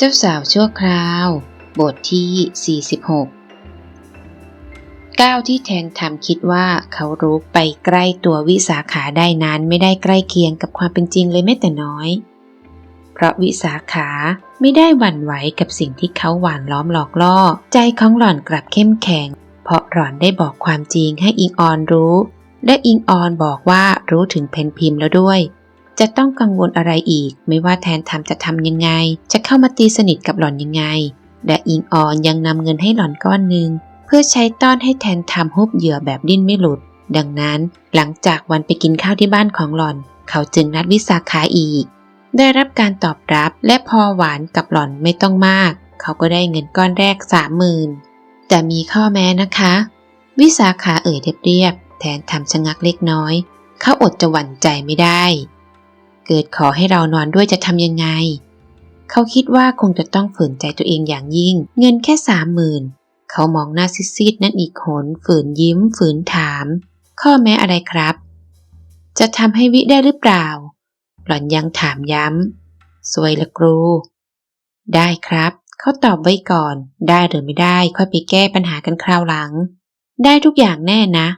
เจ้าสาวชั่วคราว บทที่ 46 ก้าวที่แทนทำคิดว่าเขารู้ไปใกล้ตัววิสาขาได้นั้นไม่ได้ใกล้เคียงกับความเป็นจริงเลยแม้แต่น้อย เพราะวิสาขาไม่ได้หวั่นไหวกับสิ่งที่เขาหวานล้อมหลอกล่อ ใจของหล่อนกลับเข้มแข็ง เพราะหล่อนได้บอกความจริงให้อิงออนรู้ และอิงออนบอกว่ารู้ถึงเพนพิมพ์แล้วด้วย จะต้องกังวลอะไรอีก ไม่ว่าแทนทำจะทำยังไง จะเข้ามาตีสนิทกับหล่อนยังไง และอิงออนยังนำเงินให้หล่อนก้อนหนึ่งเพื่อใช้ต้อนให้แทนทำฮุบเหยื่อแบบดิ้นไม่หลุด ดังนั้นหลังจากวันไปกินข้าวที่บ้านของหล่อน เขาจึงนัดวิสาขาอีก ได้รับการตอบรับและพอหวานกับหล่อนไม่ต้องมาก เขาก็ได้เงินก้อนแรกสามหมื่นแต่มีข้อแม้นะคะ วิสาขาเอ่ยเรียบๆแทนทำชะงักเล็กน้อย เขาอดจะหวั่นใจไม่ได้ เกิดขอให้เรานอนด้วยจะทำยังไง เขาคิดว่าคงจะต้องฝืนใจตัวเองอย่างยิ่ง เงินแค่สามหมื่นเขามองหน้าซีดๆนั่นอีกคนฝืนยิ้ม ฝืนถาม ข้อแม้อะไรครับ จะทำให้วิได้หรือเปล่า หล่อนยังถามย้ำ สวยละครู ได้ครับ เขาตอบไว้ก่อน ได้หรือไม่ได้ค่อยไปแก้ปัญหากันคราวหลัง ได้ทุกอย่างแน่นะ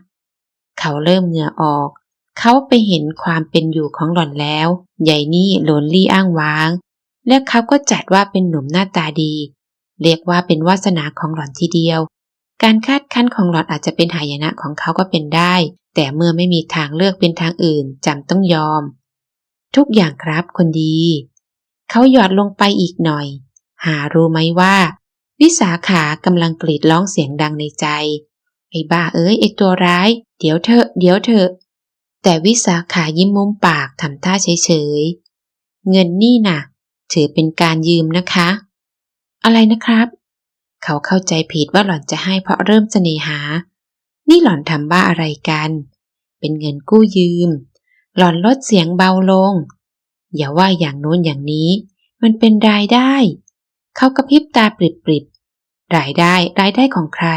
เขาเริ่มเหงื่อออก เขาไปเห็นความเป็นอยู่ของหล่อนแล้ว ใหญ่นี่โลนลี่อ้างว้าง และเขาก็จัดว่าเป็นหนุ่มหน้าตาดี เรียกว่าเป็นวาสนาของหล่อนทีเดียว การคาดคั้นของหล่อนอาจจะเป็นหายนะของเขาก็เป็นได้ แต่เมื่อไม่มีทางเลือกเป็นทางอื่นจำต้องยอม ทุกอย่างครับคนดี เขาหยอดลงไปอีกหน่อย หารู้ไหมว่า วิสาขากำลังกรีดร้องเสียงดังในใจไอ้บ้าเอ้ยไอ้ตัวร้าย เดี๋ยวเถอเดี๋ยวเถอ แต่วิสาขายิ้มมุมปากทำท่าเฉยๆ เงินนี่น่ะ ถือเป็นการยืมนะคะ อะไรนะครับ เขาเข้าใจผิดว่าหล่อนจะให้เพราะเริ่มเสน่หา นี่หล่อนทำบ้าอะไรกัน เป็นเงินกู้ยืม หล่อนลดเสียงเบาลง อย่าว่าอย่างโน้นอย่างนี้ มันเป็นรายได้ เขากระพริบตาปริบๆ รายได้รายได้ของใคร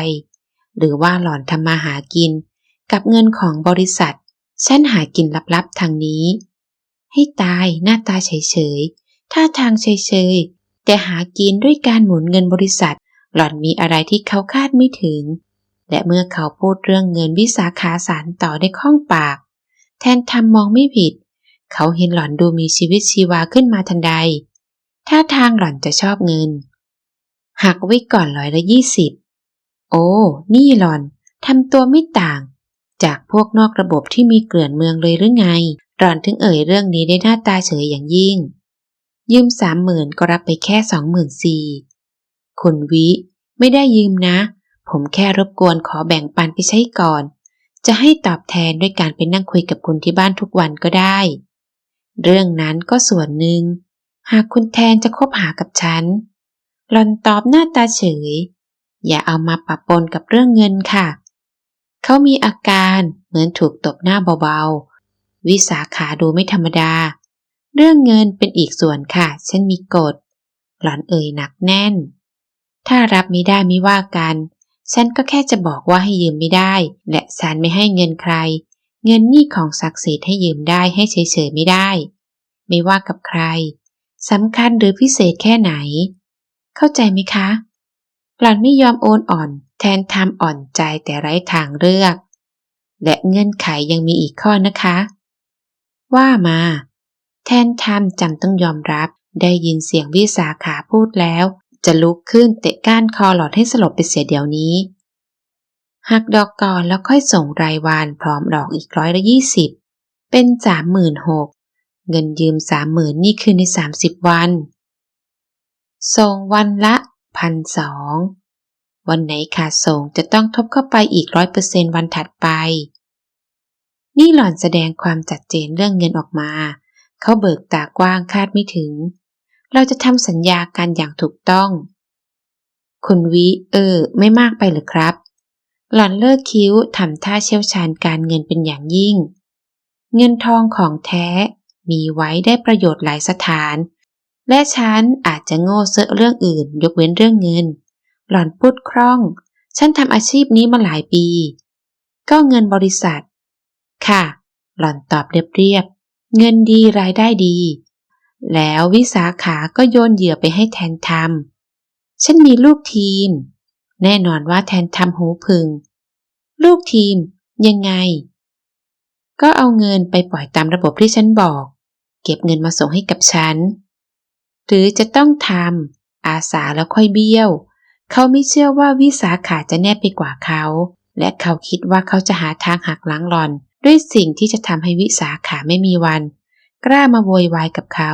หรือว่าหล่อนทำมาหากินกับเงินของบริษัท ฉันหากินลับๆทางนี้ ให้ตายหน้าตาเฉยๆท่าทางเฉยๆแต่หากินด้วยการหมุนเงินบริษัท หล่อนมีอะไรที่เขาคาดไม่ถึง และเมื่อเขาพูดเรื่องเงินวิสาขาสารต่อได้คล่องปาก แทนทำมองไม่ผิด เขาเห็นหล่อนดูมีชีวิตชีวาขึ้นมาทันใดท่าทางหล่อนจะชอบเงิน หักไว้ก่อนร้อยละยี่สิบโอ้ นี่หล่อนทำตัวไม่ต่าง จากพวกนอกระบบที่มีเกลื่อนเมืองเลยหรือไงหล่อนถึงเอ่ยเรื่องนี้ได้หน้าตาเฉยอย่างยิ่ง ยืมสามหมื่นก็รับไปแค่สองหมื่นสี่คุณวิ ไม่ได้ยืมนะ ผมแค่รบกวนขอแบ่งปันไปใช้ก่อน จะให้ตอบแทนด้วยการไปนั่งคุยกับคุณที่บ้านทุกวันก็ได้ เรื่องนั้นก็ส่วนหนึ่ง หากคุณแทนจะคบหากับฉันหลอนตอบหน้าตาเฉย อย่าเอามาปะปนกับเรื่องเงินค่ะ เขามีอาการเหมือนถูกตบหน้าเบาๆ วิสาขาดูไม่ธรรมดา เรื่องเงินเป็นอีกส่วนค่ะ ฉันมีกฎ หล่อนเอ่ยหนักแน่น ถ้ารับไม่ได้ไม่ว่ากัน ฉันก็แค่จะบอกว่าให้ยืมไม่ได้ และฉันไม่ให้เงินใคร เงินนี่ของศักดิ์สิทธิ์ให้ยืมได้ให้เฉยๆไม่ได้ ไม่ว่ากับใครสำคัญหรือพิเศษแค่ไหน เข้าใจไหมคะ หล่อนไม่ยอมโอนอ่อน แทนทำอ่อนใจแต่ไร้ทางเลือก และเงื่อนไขยังมีอีกข้อนะคะ ว่ามา แทนทำจำต้องยอมรับ ได้ยินเสียงวิสาขาพูดแล้ว จะลุกขึ้นเตะก้านคอหลอดให้สลบไปเสียเดี๋ยวนี้หักดอกก่อนแล้วค่อยส่งรายวันพร้อมดอกอีกร้อยละยี่สิบเป็นสามหมื่นหกเงินยืมสามหมื่นนี่คือในสามสิบวัน ส่งวันละ พันสองวันไหนขาดส่งจะต้องทบเข้าไปอีกร้อยเปอร์เซนวันถัดไป นี่หล่อนแสดงความจัดเจนเรื่องเงินออกมา เขาเบิกตากว้างคาดไม่ถึง เราจะทำสัญญากันอย่างถูกต้อง คุณวิเออ ไม่มากไปหรือครับ หล่อนเลิกคิ้วทำท่าเชี่ยวชาญการเงินเป็นอย่างยิ่ง เงินทองของแท้มีไว้ได้ประโยชน์หลายสถาน และฉันอาจจะโง่เซอะเรื่องอื่น ยกเว้นเรื่องเงิน หล่อนพูดคล่อง ฉันทำอาชีพนี้มาหลายปี ก็เงินบริษัท ค่ะ หล่อนตอบเรียบๆ เงินดีรายได้ดี แล้ววิสาขาก็โยนเหยื่อไปให้แทนทำฉันมีลูกทีม แน่นอนว่าแทนทำหูพึง ลูกทีม ยังไง ก็เอาเงินไปปล่อยตามระบบที่ฉันบอก เก็บเงินมาส่งให้กับฉัน หรือจะต้องทำอาสาแล้วค่อยเบี้ยว เขาไม่เชื่อว่าวิสาขาจะแน่ไปกว่าเขา และเขาคิดว่าเขาจะหาทางหักล้างหลอน ด้วยสิ่งที่จะทำให้วิสาขาไม่มีวัน กล้ามาโวยวายกับเขา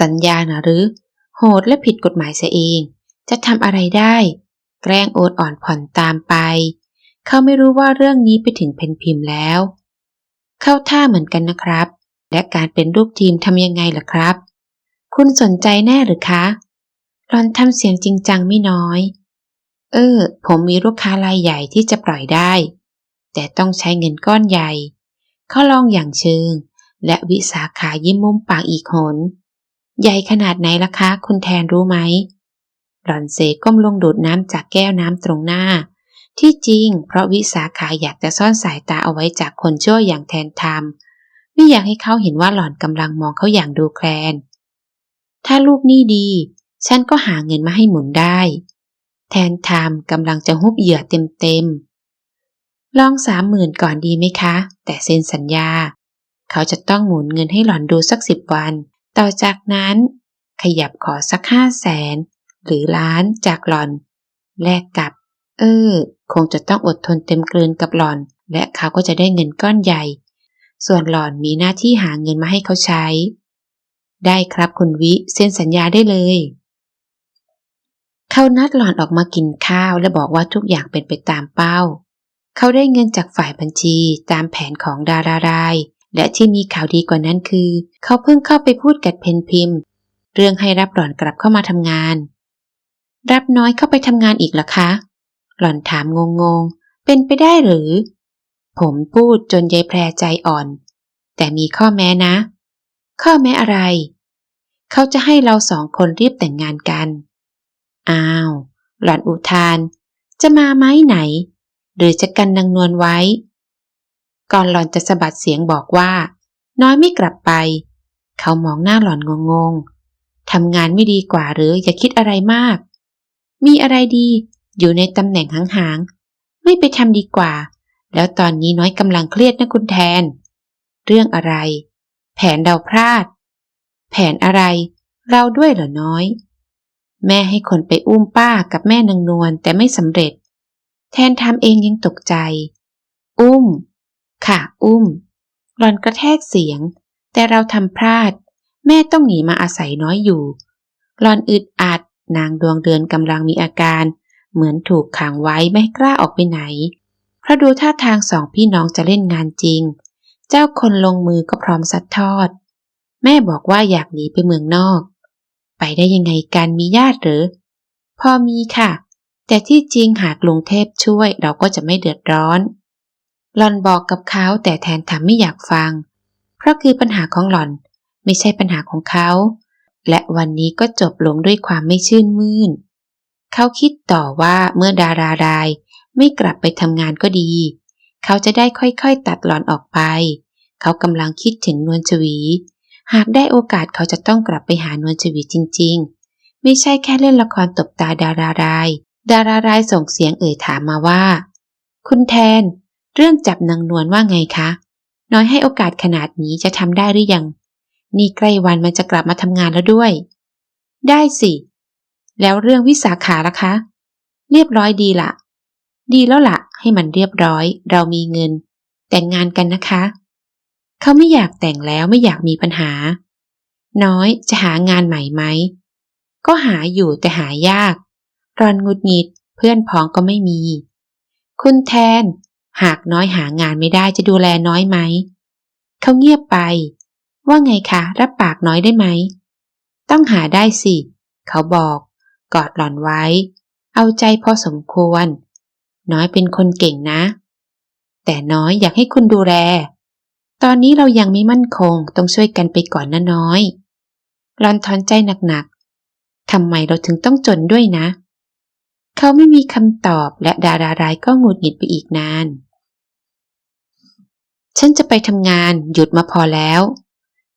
สัญญานะหรือ โหดและผิดกฎหมายเสียเอง จะทำอะไรได้ แกล้งโอดอ่อนผ่อนตามไป เขาไม่รู้ว่าเรื่องนี้ไปถึงเพนพิมพ์แล้ว เข้าท่าเหมือนกันนะครับ และการเป็นลูกทีมทำยังไงล่ะครับ คุณสนใจแน่หรือคะรอนทำเสียงจริงจังไม่น้อย เออ ผมมีลูกค้ารายใหญ่ที่จะปล่อยได้ แต่ต้องใช้เงินก้อนใหญ่ เขาลองอย่างเชิง และวิสาขายิ้มมุมปากอีกหน ใหญ่ขนาดไหนล่ะคะ คุณแทนรู้ไหมหลอนเซก้มลงดูดน้ำจากแก้วน้ำตรงหน้า ที่จริง เพราะวิสาขาอยากจะซ่อนสายตาเอาไว้จากคนชั่วอย่างแทนทำไม่อยากให้เขาเห็นว่าหล่อนกำลังมองเขาอย่างดูแคลน ถ้าลูกนี่ดี ฉันก็หาเงินมาให้หมุนได้ แทนทำกำลังจะฮุบเหยื่อเต็มๆ ลองสามหมื่นก่อนดีไหมคะ แต่เซ็นสัญญา เขาจะต้องหมุนเงินให้หล่อนดูสักสิบวัน ต่อจากนั้น ขยับขอสักห้าแสนหรือล้านจากหล่อน แลกกับ เออ คงจะต้องอดทนเต็มกลืนกับหล่อน และเขาก็จะได้เงินก้อนใหญ่ ส่วนหล่อนมีหน้าที่หาเงินมาให้เขาใช้ ได้ครับคุณวิเซ็นสัญญาได้เลย เขานัดหล่อนออกมากินข้าวและบอกว่าทุกอย่างเป็นไปตามเป้า เขาได้เงินจากฝ่ายบัญชีตามแผนของดาราราย และที่มีข่าวดีกว่านั้นคือ เขาเพิ่งเข้าไปพูดกับเพนพิมพ์ เรื่องให้รับหล่อนกลับเข้ามาทำงาน รับน้อยเข้าไปทำงานอีกหรอคะ หล่อนถามงงงๆเป็นไปได้หรือ ผมพูดจนยายแพรใจอ่อน แต่มีข้อแม้นะ ข้อแม้อะไร เขาจะให้เราสองคนรีบแต่งงานกัน อ้าว หล่อนอุทาน จะมาไหมไหน หรือจะกันนางนวลไว้ ก่อนหล่อนจะสะบัดเสียงบอกว่า น้อยไม่กลับไป เขามองหน้าหล่อนงงๆทำงานไม่ดีกว่าหรืออย่าคิดอะไรมาก มีอะไรดีอยู่ในตำแหน่งหางๆ ไม่ไปทำดีกว่า แล้วตอนนี้น้อยกำลังเครียดนะคุณแทน เรื่องอะไร แผนเราพลาด แผนอะไร เราด้วยเหรอน้อย แม่ให้คนไปอุ้มป้ากับแม่นางนวลแต่ไม่สำเร็จ แทนทำเองยังตกใจ อุ้ม ค่ะ อุ้มหลอนกระแทกเสียง แต่เราทำพลาด แม่ต้องหนีมาอาศัยน้อยอยู่หลอนอึดอัด นางดวงเดือนกำลังมีอาการ เหมือนถูกขังไว้ไม่กล้าออกไปไหนเพราะดูท่าทางสองพี่น้องจะเล่นงานจริง เจ้าคนลงมือก็พร้อมซัดทอด แม่บอกว่าอยากหนีไปเมืองนอก ไปได้ยังไงกันมีญาติหรือ พอมีค่ะ แต่ที่จริงหากลุงเทพช่วยเราก็จะไม่เดือดร้อนหลอนบอกกับเขาแต่แทนทำไม่อยากฟัง เพราะคือปัญหาของหลอนไม่ใช่ปัญหาของเขา และวันนี้ก็จบลงด้วยความไม่ชื่นมื่น เขาคิดต่อว่าเมื่อดารารายไม่กลับไปทำงานก็ดี เขาจะได้ค่อยๆ ตัดหลอนออกไป เขากำลังคิดถึงนวลชวี หากได้โอกาสเขาจะต้องกลับไปหานวลชวีจริง ๆ ไม่ใช่แค่เล่นละครตบตาดาราราย ดารารายส่งเสียงเอ่ยถามมาว่า คุณแทน เรื่องจับนางนวลว่าไงคะ น้อยให้โอกาสขนาดนี้จะทำได้หรือยัง นี่ใกล้วันมันจะกลับมาทำงานแล้วด้วย ได้สิ แล้วเรื่องวิสาขาล่ะคะ เรียบร้อยดีละดีแล้วละ่ะ ให้มันเรียบร้อย เรามีเงิน แต่งงานกันนะคะ เขาไม่อยากแต่งแล้วไม่อยากมีปัญหา น้อยจะหางานใหม่ไหม ก็หาอยู่แต่หายาก รอนงุดหงิดเพื่อนพ้องก็ไม่มี คุณแทน หากน้อยหางานไม่ได้จะดูแลน้อยไหม เขาเงียบไป ว่าไงคะ รับปากน้อยได้ไหม ต้องหาได้สิ เขาบอก กอดหล่อนไว้ เอาใจพอสมควร น้อยเป็นคนเก่งนะ แต่น้อยอยากให้คุณดูแล ตอนนี้เรายังไม่มั่นคงต้องช่วยกันไปก่อนนะน้อยหลอนถอนใจหนักๆทำไมเราถึงต้องจนด้วยนะ เขาไม่มีคำตอบและดารารายก็หงุดหงิดไปอีกนาน ฉันจะไปทำงานหยุดมาพอแล้ว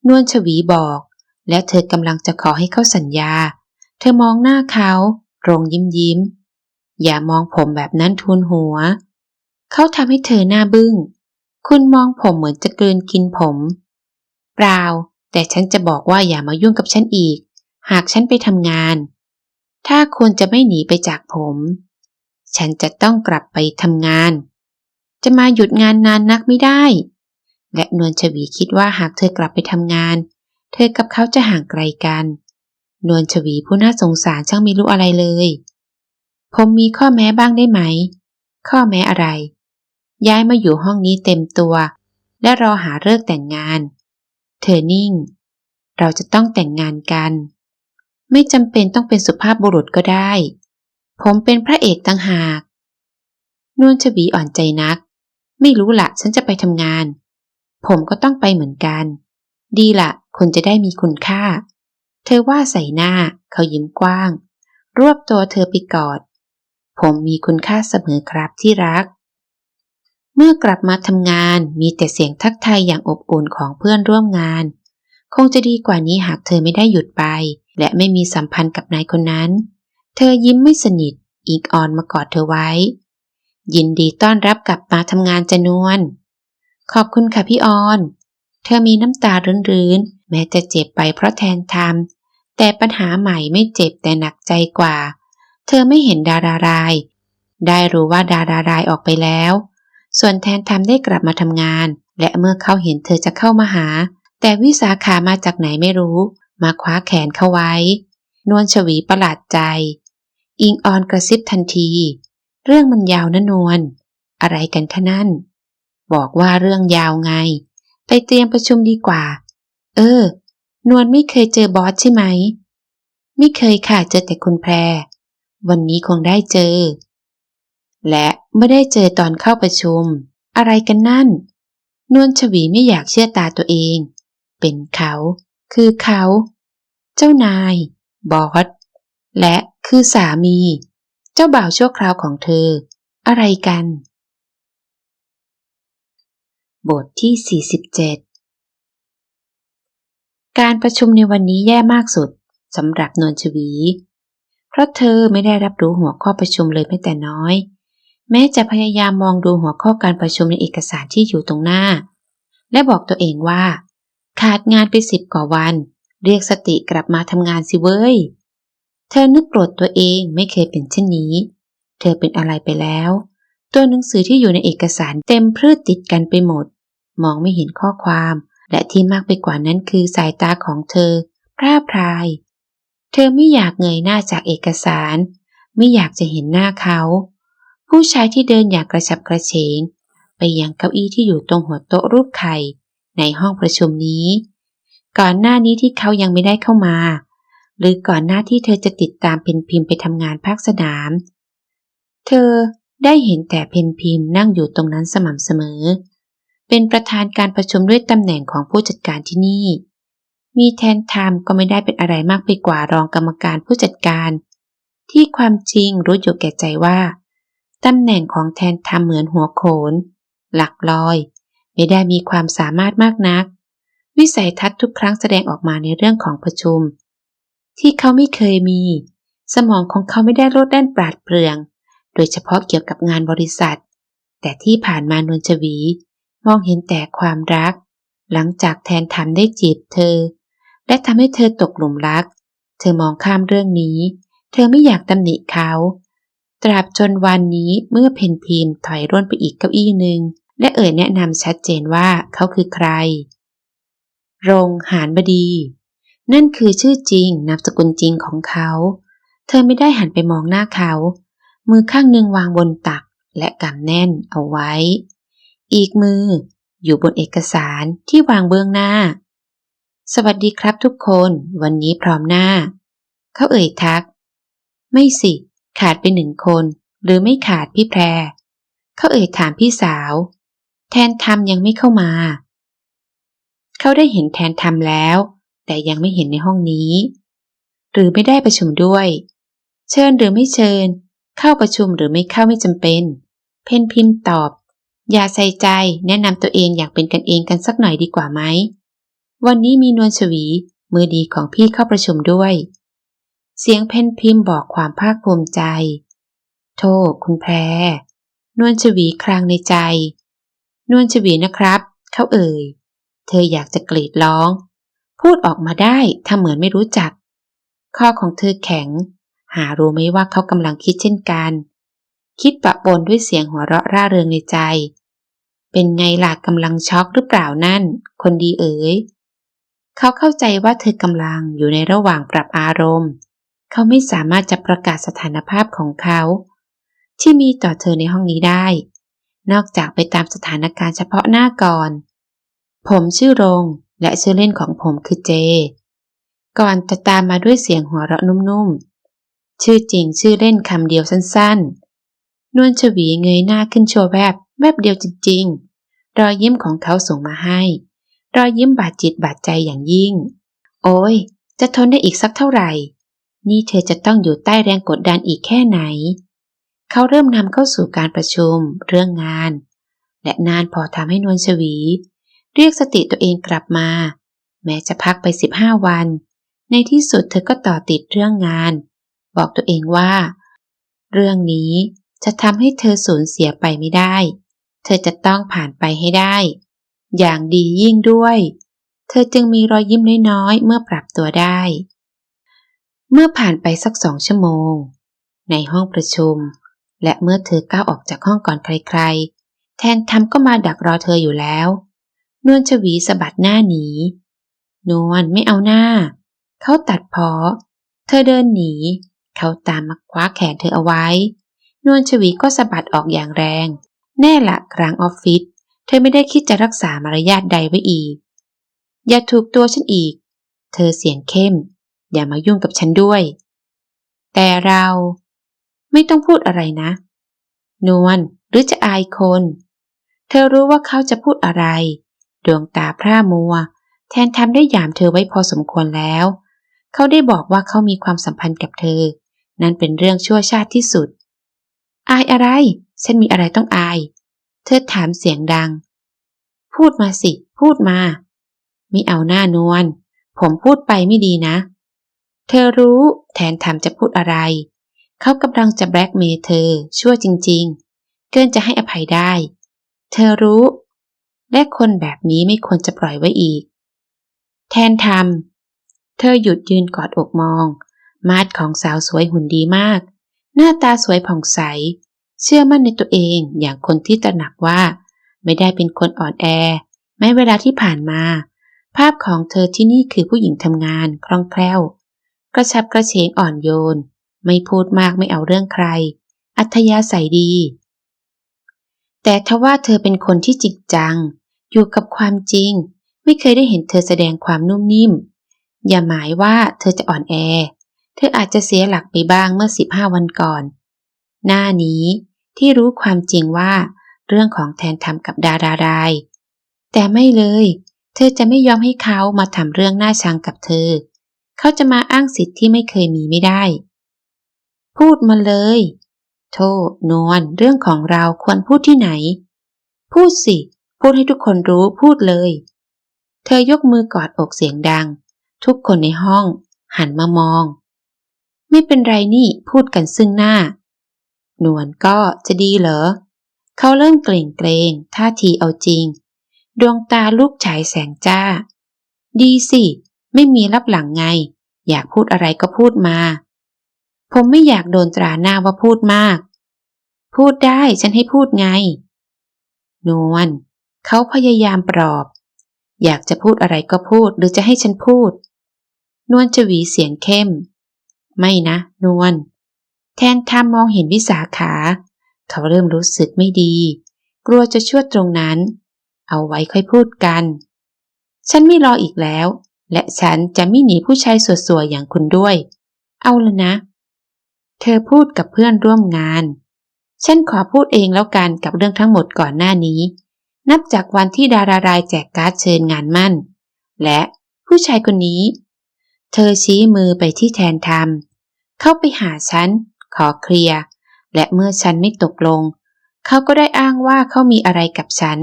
นวลชวีบอก แล้วเธอกำลังจะขอให้เขาสัญญา เธอมองหน้าเขาโรงยิ้มยิ้ม อย่ามองผมแบบนั้นทูลหัว เขาทำให้เธอหน้าบึง้ง คุณมองผมเหมือนจะกลืนกินผม เปล่า แต่ฉันจะบอกว่าอย่ามายุ่งกับฉันอีก หากฉันไปทำงาน ถ้าคุณจะไม่หนีไปจากผม ฉันจะต้องกลับไปทำงาน จะมาหยุดงานนานนักไม่ได้ และนวลชวีคิดว่าหากเธอกลับไปทำงาน เธอกับเขาจะห่างไกลกัน นวลชวีผู้น่าสงสารช่างไม่รู้อะไรเลย ผมมีข้อแม้บ้างได้ไหม ข้อแม้อะไร ย้ายมาอยู่ห้องนี้เต็มตัว และรอหาเลิกแต่งงาน เธอนิ่ง เราจะต้องแต่งงานกัน ไม่จำเป็นต้องเป็นสุภาพบุรุษก็ได้ ผมเป็นพระเอกต่างหาก นวลชวีอ่อนใจนัก ไม่รู้ละฉันจะไปทำงาน ผมก็ต้องไปเหมือนกัน ดีละคุณจะได้มีคุณค่า เธอว่าใส่หน้าเขายิ้มกว้าง รวบตัวเธอไปกอด ผมมีคุณค่าเสมอครับที่รัก เมื่อกลับมาทำงานมีแต่เสียงทักทายอย่างอบอุ่นของเพื่อนร่วมงาน คงจะดีกว่านี้หากเธอไม่ได้หยุดไป และไม่มีสัมพันธ์กับนายคนนั้น เธอยิ้มไม่สนิท อีกออนมากอดเธอไว้ ยินดีต้อนรับกลับมาทำงานจนวน ขอบคุณค่ะพี่ออน เธอมีน้ำตารื้นๆแม้จะเจ็บไปเพราะแทนทำแต่ปัญหาใหม่ไม่เจ็บแต่หนักใจกว่า เธอไม่เห็นดาราราย ได้รู้ว่าดารารายออกไปแล้ว ส่วนแทนทำได้กลับมาทำงาน และเมื่อเขาเห็นเธอจะเข้ามาหา แต่วิสาขามาจากไหนไม่รู้ มาคว้าแขนเขาไว้ นวลชวีประหลาดใจ อิงออนกระซิบทันที เรื่องมันยาวนะนวล อะไรกันคะนั่น บอกว่าเรื่องยาวไง ไปเตรียมประชุมดีกว่า เออ นวลไม่เคยเจอบอสใช่ไหม ไม่เคยค่ะเจอแต่คุณแพร วันนี้คงได้เจอ และไม่ได้เจอตอนเข้าประชุม อะไรกันนั่น นวลชวีไม่อยากเชื่อตาตัวเอง เป็นเขา คือเขา เจ้านาย บอส และคือสามี เจ้าบ่าวชั่วคราวของเธอ อะไรกัน บทที่ 47 การประชุมในวันนี้แย่มากสุดสำหรับนวลชวี เพราะเธอไม่ได้รับรู้หัวข้อประชุมเลยแม้แต่น้อย แม้จะพยายามมองดูหัวข้อการประชุมในเอกสารที่อยู่ตรงหน้า และบอกตัวเองว่า ขาดงานไปสิบกว่าวัน เรียกสติกลับมาทำงานสิเว้ย เธอนึกโกรธตัวเองไม่เคยเป็นเช่นนี้ เธอเป็นอะไรไปแล้ว ตัวหนังสือที่อยู่ในเอกสารเต็มพืชติดกันไปหมด มองไม่เห็นข้อความ และที่มากไปกว่านั้นคือสายตาของเธอพร่าพราย เธอไม่อยากเงยหน้าจากเอกสาร ไม่อยากจะเห็นหน้าเขา ผู้ชายที่เดินอย่างกระฉับกระเฉง ไปยังเก้าอี้ที่อยู่ตรงหัวโต๊ะรูปไข่ในห้องประชุมนี้ ก่อนหน้านี้ที่เขายังไม่ได้เข้ามา หรือก่อนหน้าที่เธอจะติดตามเพนพิมพ์ไปทำงานภาคสนาม เธอได้เห็นแต่เพนพิมพ์นั่งอยู่ตรงนั้นสม่ำเสมอ เป็นประธานการประชุมด้วยตำแหน่งของผู้จัดการที่นี่ มีแทนไทม์ก็ไม่ได้เป็นอะไรมากไปกว่ารองกรรมการผู้จัดการ ที่ความจริงรู้อยู่แก่ใจว่า ตำแหน่งของแทนไทม์เหมือนหัวโขน หลักลอย ไม่ได้มีความสามารถมากนัก วิสัยทัศน์ทุกครั้งแสดงออกมาในเรื่องของประชุม ที่เขาไม่เคยมี สมองของเขาไม่ได้โลดแล่นปราดเปรื่อง โดยเฉพาะเกี่ยวกับงานบริษัท แต่ที่ผ่านมานวลชวี มองเห็นแต่ความรัก หลังจากแทนทำได้จีบเธอ และทำให้เธอตกหลุมรัก เธอมองข้ามเรื่องนี้ เธอไม่อยากตำหนิเขา ตราบจนวันนี้เมื่อเพนพิมถอยร่นไปอีกเก้าอี้หนึ่งและเอ่ยแนะนำชัดเจนว่าเขาคือใคร รงหานบดี นั่นคือชื่อจริงนามสกุลจริงของเขา เธอไม่ได้หันไปมองหน้าเขา มือข้างหนึ่งวางบนตักและกำแน่นเอาไว้ อีกมืออยู่บนเอกสารที่วางเบื้องหน้า สวัสดีครับทุกคน วันนี้พร้อมหน้า เขาเอ่ยทัก ไม่สิ ขาดไปหนึ่งคน หรือไม่ขาดพี่แพร เขาเอ่ยถามพี่สาว แทนทำยังไม่เข้ามา เขาได้เห็นแทนทำแล้ว แต่ยังไม่เห็นในห้องนี้ หรือไม่ได้ประชุมด้วย เชิญหรือไม่เชิญ เข้าประชุมหรือไม่เข้าไม่จำเป็น เพนพิมพ์ตอบ อย่าใส่ใจแนะนำตัวเองอย่างเป็นกันเองกันสักหน่อยดีกว่าไหม วันนี้มีนวลชวี มือดีของพี่เข้าประชุมด้วย เสียงเพนพิมพ์บอกความภาคภูมิใจ โทษคุณแพร นวลชวีครางในใจ นวลชวีนะครับ เขาเอ่ย เธออยากจะกรีดร้อง พูดออกมาได้ถ้าเหมือนไม่รู้จัก ข้อของเธอแข็ง หารู้ไหมว่าเขากำลังคิดเช่นกัน คิดปะปนด้วยเสียงหัวเราะร่าเริงในใจ เป็นไงล่ะกำลังช็อกหรือเปล่านั่น คนดีเอ๋ย เขาเข้าใจว่าเธอกำลังอยู่ในระหว่างปรับอารมณ์ เขาไม่สามารถจะประกาศสถานภาพของเขา ที่มีต่อเธอในห้องนี้ได้ นอกจากไปตามสถานการณ์เฉพาะหน้าก่อน ผมชื่อรงและชื่อเล่นของผมคือเจ ก่อนจะตามมาด้วยเสียงหัวเราะนุ่มๆ ชื่อจริงชื่อเล่นคำเดียวสั้นๆ นวลชวีเงยหน้าขึ้นโชว์แวบ แวบเดียวจริงๆ รอยยิ้มของเขาส่งมาให้ รอยยิ้มบาดจิตบาดใจอย่างยิ่ง โอ้ย จะทนได้อีกสักเท่าไหร่ นี่เธอจะต้องอยู่ใต้แรงกดดันอีกแค่ไหน เขาเริ่มนำเข้าสู่การประชุม เรื่องงาน และนานพอทำให้นวลชวี เรียกสติตัวเองกลับมา แม้จะพักไป 15 วัน ในที่สุดเธอก็ต่อติดเรื่องงาน บอกตัวเองว่า เรื่องนี้จะทำให้เธอสูญเสียไปไม่ได้ เธอจะต้องผ่านไปให้ได้ อย่างดียิ่งด้วย เธอจึงมีรอยยิ้มน้อยๆ เมื่อปรับตัวได้ เมื่อผ่านไปสักสองชั่วโมง ในห้องประชุม และเมื่อเธอก้าวออกจากห้องก่อนใครๆ แทนทำก็มาดักรอเธออยู่แล้ว นวลชวีสะบัดหน้าหนี นวลไม่เอาหน้า เขาตัดพอ เธอเดินหนี เขาตามมาคว้าแขนเธอเอาไว้ นวลชวีก็สะบัดออกอย่างแรง แน่ละกลางออฟฟิศ เธอไม่ได้คิดจะรักษามารยาทใดไว้อีก อย่าถูกตัวฉันอีก เธอเสียงเข้ม อย่ามายุ่งกับฉันด้วย แต่เราไม่ต้องพูดอะไรนะ นวลหรือจะอายคน เธอรู้ว่าเขาจะพูดอะไร ดวงตาพร่ามัว แทนทำได้ยามเธอไว้พอสมควรแล้ว เขาได้บอกว่าเขามีความสัมพันธ์กับเธอ นั่นเป็นเรื่องชั่วชาติที่สุด อายอะไร ฉันมีอะไรต้องอาย เธอถามเสียงดัง พูดมาสิ พูดมาไม่เอาหน้านวล ผมพูดไปไม่ดีนะ เธอรู้แทนทำจะพูดอะไร เขากำลังจะแบล็กเมย์เธอ ชั่วจริง ๆ เกินจะให้อภัยได้ เธอรู้ และคนแบบนี้ไม่ควรจะปล่อยไว้อีก แทนทำเธอหยุดยืนกอดอกมอง มาดของสาวสวยหุ่นดีมาก หน้าตาสวยผ่องใส เชื่อมั่นในตัวเองอย่างคนที่ตระหนักว่า ไม่ได้เป็นคนอ่อนแอ แม้เวลาที่ผ่านมา ภาพของเธอที่นี่คือผู้หญิงทำงานคล่องแคล่ว กระชับกระเฉงอ่อนโยน ไม่พูดมากไม่เอาเรื่องใคร อัธยาศัยดี แต่ทว่าเธอเป็นคนที่จริงจัง อยู่กับความจริง ไม่เคยได้เห็นเธอแสดงความนุ่มนิ่ม อย่าหมายว่าเธอจะอ่อนแอ เธออาจจะเสียหลักไปบ้างเมื่อ 15 วันก่อน หน้านี้ที่รู้ความจริงว่า เรื่องของแทนทำกับดาราราย แต่ไม่เลย เธอจะไม่ยอมให้เขามาทำเรื่องน่าชังกับเธอ เขาจะมาอ้างสิทธิ์ที่ไม่เคยมีไม่ได้ พูดมาเลย โทษนวลเรื่องของเราควรพูดที่ไหน พูดสิ พูดให้ทุกคนรู้พูดเลย เธอยกมือกอดอกเสียงดัง ทุกคนในห้อง หันมามอง ไม่เป็นไรนี่พูดกันซึ่งหน้า นวลก็จะดีเหรอ เขาเริ่มเกรงเกรงท่าทีเอาจริง ดวงตาลูกฉายแสงจ้า ดีสิ ไม่มีรับหลังไง อยากพูดอะไรก็พูดมา ผมไม่อยากโดนตราหน้าว่าพูดมาก พูดได้ฉันให้พูดไง นวลเขาพยายามปลอบ อยากจะพูดอะไรก็พูดหรือจะให้ฉันพูด นวลชวีเสียงเข้ม ไม่นะ นวลแทนทำมองเห็นวิสาขา เขาเริ่มรู้สึกไม่ดี กลัวจะชั่วตรงนั้น เอาไว้ค่อยพูดกัน ฉันไม่รออีกแล้ว และฉันจะไม่หนีผู้ชายสวยๆอย่างคุณด้วย เอาละนะ เธอพูดกับเพื่อนร่วมงาน ฉันขอพูดเองแล้วกันกับเรื่องทั้งหมดก่อนหน้านี้ นับจากวันที่ดารารายแจกการ์ดเชิญงานมั่น และผู้ชายคนนี้ เธอชี้มือไปที่แทนทำเข้าไปหาฉัน ขอเคลียร์ และเมื่อฉันไม่ตกลง เขาก็ได้อ้างว่าเขามีอะไรกับฉัน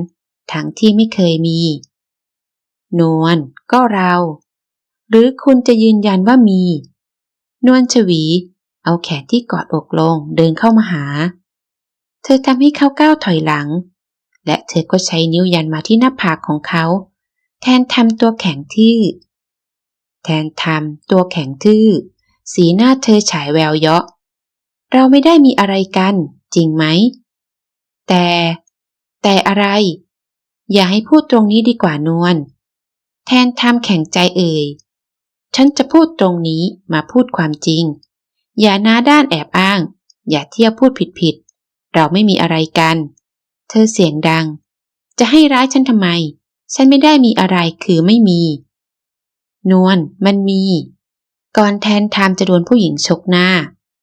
ทั้งที่ไม่เคยมี นวลก็เรา หรือคุณจะยืนยันว่ามี นวลชวี เอาแขนที่กอดอกลงเดินเข้ามาหา เธอทำให้เขาก้าวถอยหลัง และเธอก็ใช้นิ้วยันมาที่หน้าผากของเขา แทนทำตัวแข็งทื่อแทนทำตัวแข็งทื่อ สีหน้าเธอฉายแววเยาะ เราไม่ได้มีอะไรกัน จริงไหม แต่ แต่อะไร อย่าให้พูดตรงนี้ดีกว่านวล แทนทำแข็งใจเอ่ย ฉันจะพูดตรงนี้มาพูดความจริง อย่าหน้าด้านแอบอ้าง อย่าเที่ยวพูดผิดๆ เราไม่มีอะไรกัน เธอเสียงดัง จะให้ร้ายฉันทำไม ฉันไม่ได้มีอะไรคือไม่มี นวล มันมี ก่อนแทนทามจะโดนผู้หญิงชกหน้า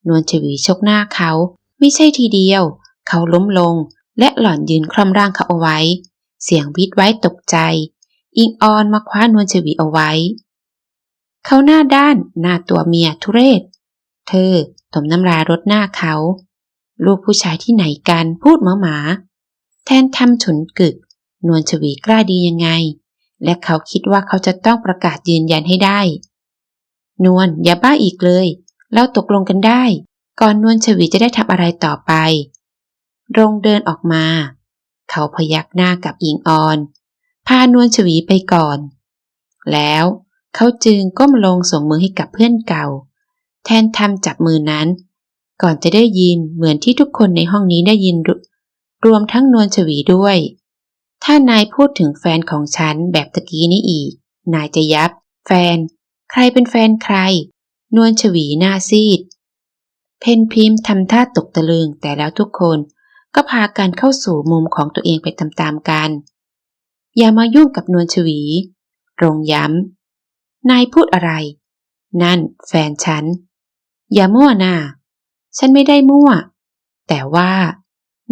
นวลชวีชกหน้าเขา ไม่ใช่ทีเดียว เขาล้มลง และหล่อนยืนคล่อมร่างเขาเอาไว้ เสียงวิดไว้ตกใจ อิงออนมาคว้านวลชวีเอาไว้ เขาหน้าด้านหน้าตัวเมียทุเรศ เธอตมน้ำลารดหน้าเขา ลูกผู้ชายที่ไหนกันพูดหมาหมา แทนทำฉุนกึก นวลชวีกล้าดียังไง และเขาคิดว่าเขาจะต้องประกาศยืนยันให้ได้ นวลอย่าบ้าอีกเลย เราตกลงกันได้ ก่อนนวลชวีจะได้ทำอะไรต่อไป รงเดินออกมา เขาพยักหน้ากับอิงออน พานวลชวีไปก่อน แล้วเขาจึงก้มลงส่งมือให้กับเพื่อนเก่า แทนทำจับมือนั้น ก่อนจะได้ยินเหมือนที่ทุกคนในห้องนี้ได้ยินรรวมทั้งนวลชวีด้วย ถ้านายพูดถึงแฟนของฉันแบบตะกี้นี้อีก นายจะยับ แฟน ใครเป็นแฟนใคร นวลชวีหน้าซีด เพนพิมพ์ทำท่าตกตะลึงแต่แล้วทุกคนก็พากันเข้าสู่มุมของตัวเองไปตามๆกัน อย่ามายุ่งกับนวลชวี รงย้ำ นายพูดอะไร นั่นแฟนฉัน อย่ามั่วนาฉันไม่ได้มั่ว แต่ว่า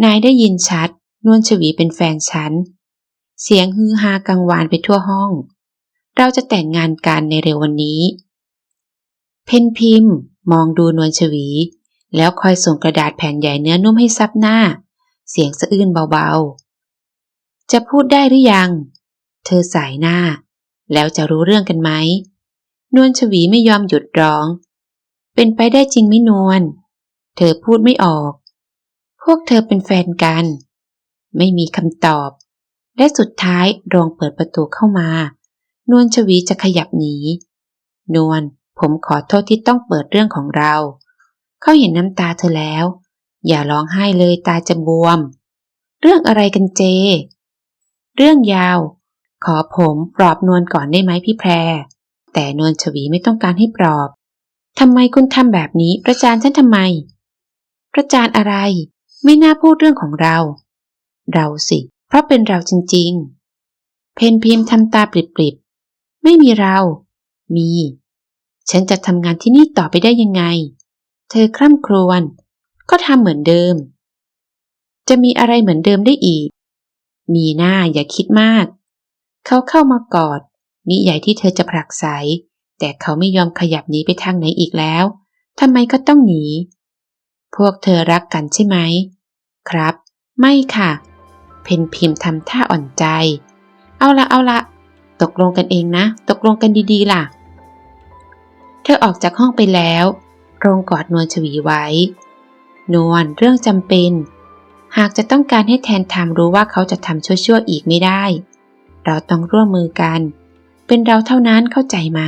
นายได้ยินชัด นวลชวีเป็นแฟนฉัน เสียงฮือฮากังวานไปทั่วห้อง เราจะแต่งงานกันในเร็ววันนี้ เพนพิมพ์ มองดูนวลชวี แล้วคอยส่งกระดาษแผ่นใหญ่เนื้อนุ่มให้ซับหน้า เสียงสะอื้นเบาๆ จะพูดได้หรือยัง เธอสายหน้า แล้วจะรู้เรื่องกันไหม นวลชวีไม่ยอมหยุดร้อง เป็นไปได้จริงไหมนวล เธอพูดไม่ออก พวกเธอเป็นแฟนกัน ไม่มีคำตอบ และสุดท้ายรองเปิดประตูเข้ามานวลชวีจะขยับหนี นวล ผมขอโทษที่ต้องเปิดเรื่องของเรา เขาเห็นน้ำตาเธอแล้ว อย่าร้องไห้เลยตาจะบวม เรื่องอะไรกันเจ เรื่องยาว ขอผมปลอบนวลก่อนได้ไหมพี่แพร แต่นวลชวีไม่ต้องการให้ปลอบ ทำไมคุณทำแบบนี้ประจานฉันทำไม ประจานอะไร ไม่น่าพูดเรื่องของเรา เราสิ เพราะเป็นเราจริง ๆ เพนพิมพ์ทำตาปริบๆ ไม่มีเรา มี ฉันจะทำงานที่นี่ต่อไปได้ยังไง เธอคร่ำครวญ ก็ทำเหมือนเดิม จะมีอะไรเหมือนเดิมได้อีก มีหน้าอย่าคิดมาก เขาเข้ามากอดนิใหญ่ที่เธอจะผลักไส แต่เขาไม่ยอมขยับหนีไปทางไหนอีกแล้ว ทำไมก็ต้องหนี พวกเธอรักกันใช่ไหม ครับ ไม่ค่ะ เพนพิมพ์ทำท่าอ่อนใจ เอาละเอาละ ตกลงกันเองนะ ตกลงกันดีๆล่ะ เธอออกจากห้องไปแล้ว โรงกอดนวลชวีไว้ นวลเรื่องจำเป็น หากจะต้องการให้แทนทำรู้ว่าเขาจะทำชั่วๆอีกไม่ได้ เราต้องร่วมมือกัน เป็นเราเท่านั้นเข้าใจไหม